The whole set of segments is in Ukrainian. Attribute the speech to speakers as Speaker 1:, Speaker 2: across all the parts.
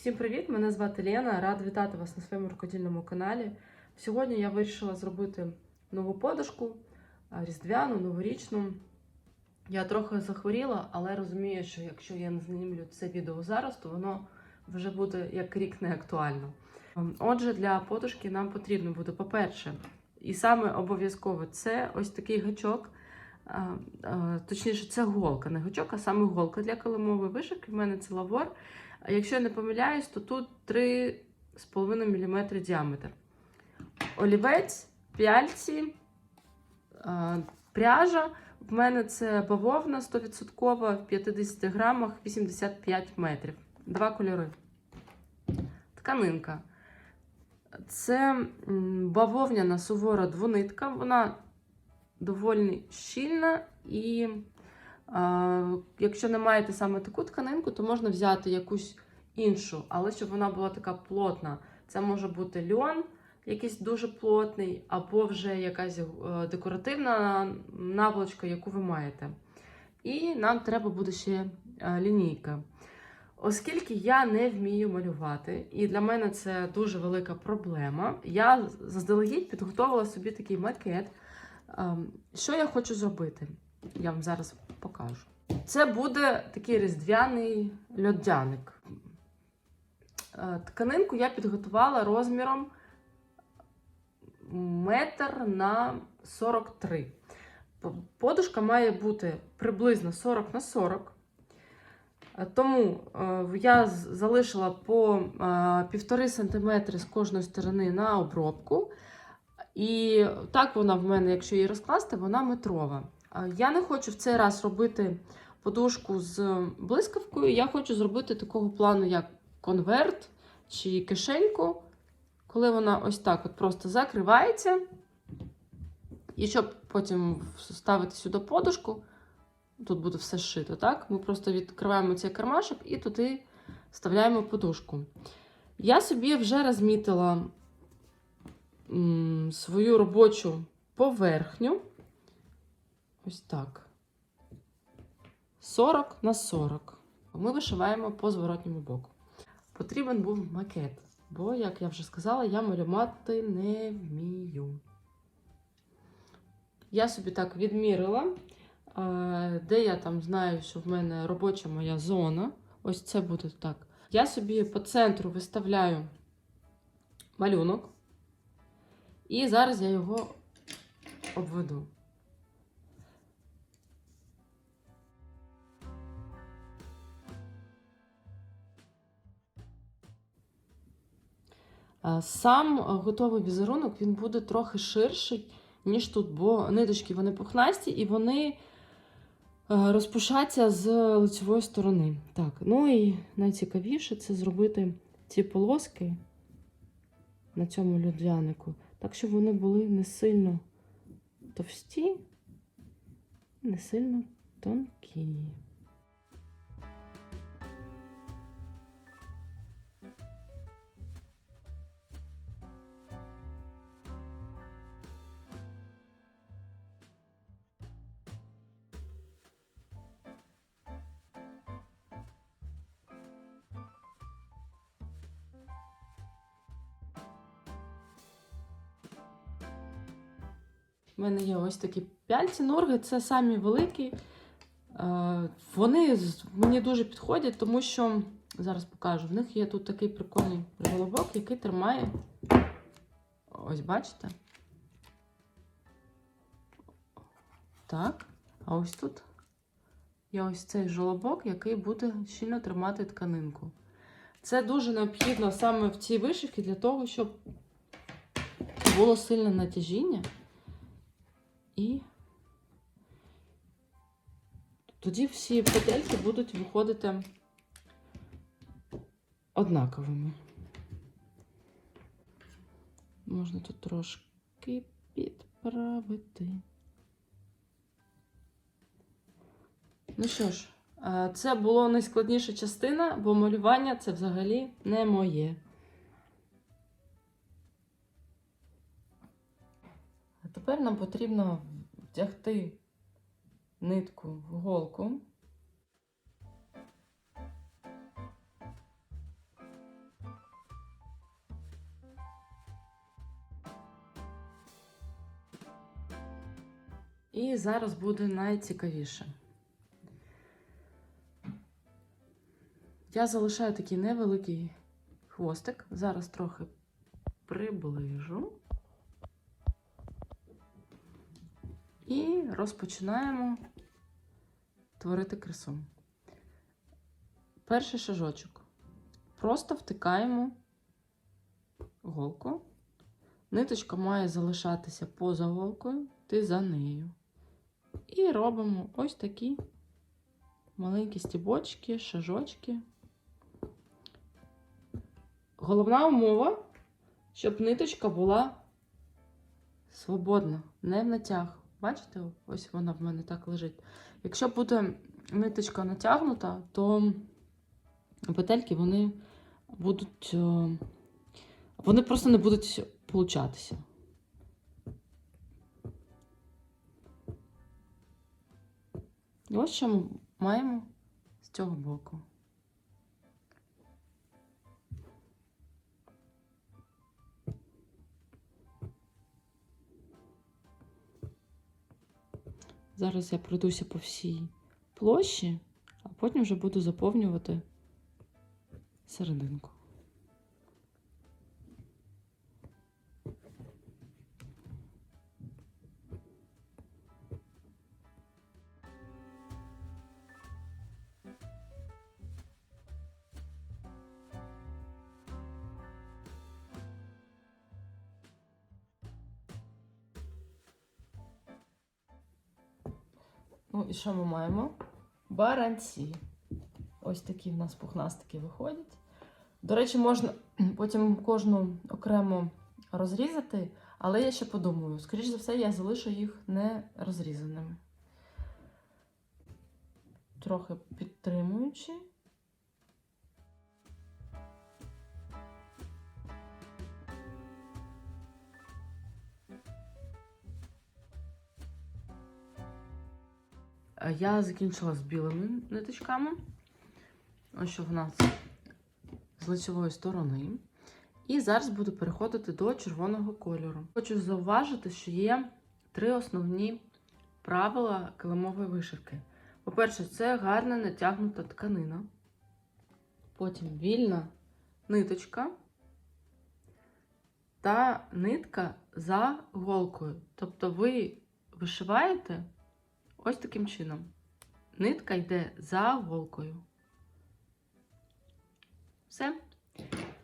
Speaker 1: Всім привіт! Мене звати Лена. Рада вітати вас на своєму рукодільному каналі. Сьогодні я вирішила зробити нову подушку різдвяну, новорічну. Я трохи захворіла, але розумію, що якщо я не знімлю це відео зараз, то воно вже буде як рік не актуально. Ем, Отже, для подушки нам потрібно буде, по-перше, і саме обов'язково це ось такий гачок. Точніше, це голка, не гачок, а саме голка для килимової вишивки. В мене це лавор. Якщо я не помиляюсь, то тут 3,5 мм діаметр. Олівець, пяльці, пряжа. В мене це бавовна 100% в 50 грамах 85 метрів. Два кольори. Тканинка. Це бавовняна сувора двонитка. Вона доволі щільна і якщо не маєте саме таку тканинку, то можна взяти якусь іншу, але щоб вона була така плотна. Це може бути льон, якийсь дуже плотний, або вже якась е, декоративна наволочка, яку ви маєте. І нам треба буде ще е, лінійка. Оскільки я не вмію малювати, і для мене це дуже велика проблема, я заздалегідь підготувала собі такий макет. Ем, Що я хочу зробити? Я вам зараз покажу. Це буде такий різдвяний льодяник. Е, Тканинку я підготувала розміром метр на 43. Подушка має бути приблизно 40 на 40. Е, Тому е, я залишила по е, півтори сантиметри з кожної сторони на обробку. І так вона в мене, якщо її розкласти, вона метрова. Я не хочу в цей раз робити подушку з блискавкою. Я хочу зробити такого плану, як конверт чи кишеньку, коли вона ось так от просто закривається. І щоб потім ставити сюди подушку, тут буде все зшито, так? Ми просто відкриваємо цей кармашок і туди вставляємо подушку. Я собі вже розмітила свою робочу поверхню. Ось так. 40 на 40. Ми вишиваємо по зворотньому боку. Потрібен був макет, бо, як я вже сказала, я малювати не вмію. Я собі так відмірила, е, де я там знаю, що в мене робоча моя зона. Ось це буде так. Я собі по центру виставляю малюнок. І зараз я його обведу. Сам готовий візерунок він буде трохи ширший, ніж тут, бо ниточки вони пухнасті і вони е, розпушаться з лицевої сторони. Так, ну і найцікавіше це зробити ці полоски на цьому льодянику, так, щоб вони були не сильно товсті, не сильно тонкі. У мене є ось такі пяльці норги, це самі великі. Е, Вони мені дуже підходять, тому що зараз покажу. В них є тут такий прикольний приголовок, який тримає. Ось бачите? Так. А ось тут є ось цей жолобок, який буде щільно тримати тканинку. Це дуже необхідно саме в цій вишивці для того, щоб було сильне натяжіння. І тоді всі петельки будуть виходити однаковими. Можна тут трошки підправити. Ну що ж, е, це була найскладніша частина, бо малювання це взагалі не моє. Тепер нам потрібно втягти нитку в голку. І зараз буде найцікавіше. Я залишаю такий невеликий хвостик, зараз трохи приближу. І розпочинаємо творити красу. Перший шажочок. Просто втикаємо голку. Ниточка має залишатися поза голкою, ти за нею. І робимо ось такі маленькі стібочки, шажочки. Головна умова, щоб ниточка була свободна, не в натяг. Бачите, ось вона в мене так лежить. Якщо буде ниточка натягнута, то петельки вони будуть. е, Вони просто не будуть получатися. І ось що ми маємо з цього боку. Зараз я пройдуся по всій площі, а потім вже буду заповнювати серединку. Ну і що ми маємо? Баранці. Ось такі в нас пухнастики виходять. До речі, можна потім кожну окремо розрізати, але я ще подумаю. Скоріше за все, я залишу їх не розрізаними. Трохи підтримуючи. Я закінчила з білими ниточками. Ось що в нас з лицевої сторони. І зараз буду переходити до червоного кольору. Хочу зауважити, що є три основні правила килимової вишивки. По-перше, це гарна натягнута тканина. Потім вільна ниточка та нитка за голкою. Тобто ви вишиваєте ось таким чином. Нитка йде за голкою. Все.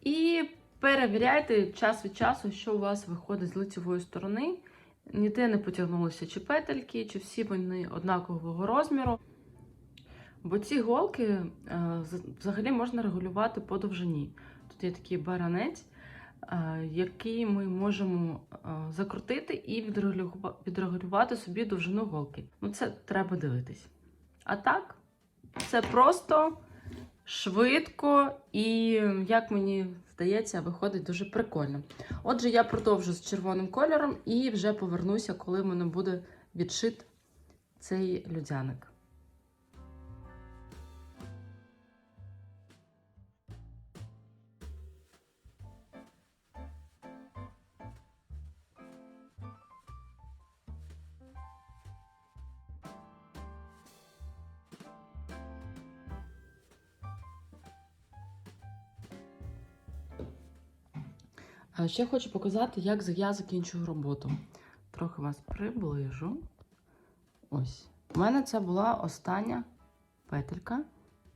Speaker 1: І перевіряйте час від часу, що у вас виходить з лицевої сторони. Ніде не потягнулися чи петельки, чи всі вони однакового розміру. Бо ці голки е, взагалі можна регулювати по довжині. Тут є такий баранець, який ми можемо е, закрутити і відрегулювати собі довжину голки. Ну, це треба дивитись. А так, це просто швидко і, як мені здається, виходить дуже прикольно. Отже, я продовжу з червоним кольором і вже повернуся, коли мене буде відшит цей людяник. Ще хочу показати, як я закінчую роботу. Трохи вас приближу. Ось. У мене це була остання петелька.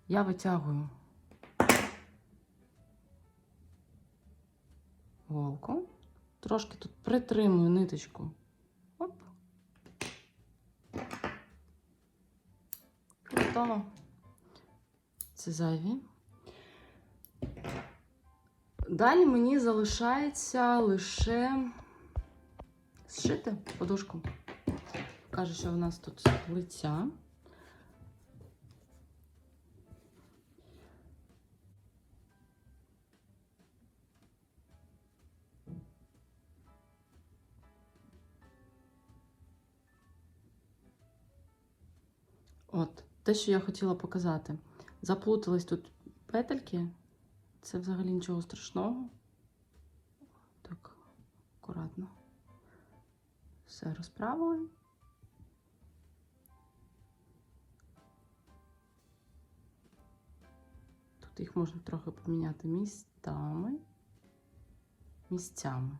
Speaker 1: Я витягую голку. Трошки тут притримую ниточку. Оп. Готово. Це зайві. Далі мені залишається лише зшити подушку. Каже, що в нас тут лиця. От, те, що я хотіла показати. Заплутались тут петельки. Це взагалі нічого страшного. Так, акуратно. Все розправили. Тут їх можна трохи поміняти місцями. місцями.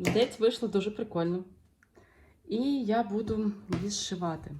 Speaker 1: Здається, вийшло дуже прикольно. І я буду зшивати.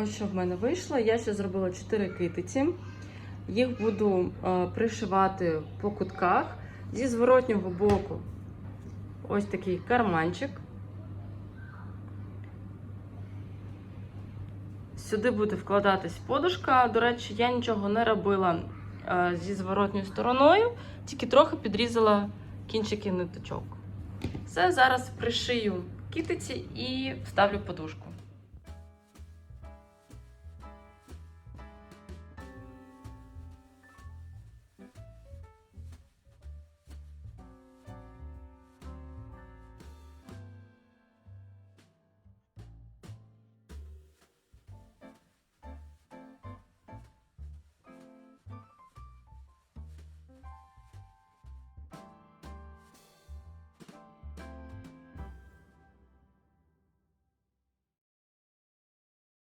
Speaker 1: Ось що в мене вийшло. Я ще зробила 4 китиці. Їх буду е, пришивати по кутках. Зі зворотнього боку ось такий карманчик. Сюди буде вкладатись подушка. До речі, я нічого не робила е, зі зворотньою стороною, тільки трохи підрізала кінчики ниточок. Все, зараз пришию китиці і вставлю подушку.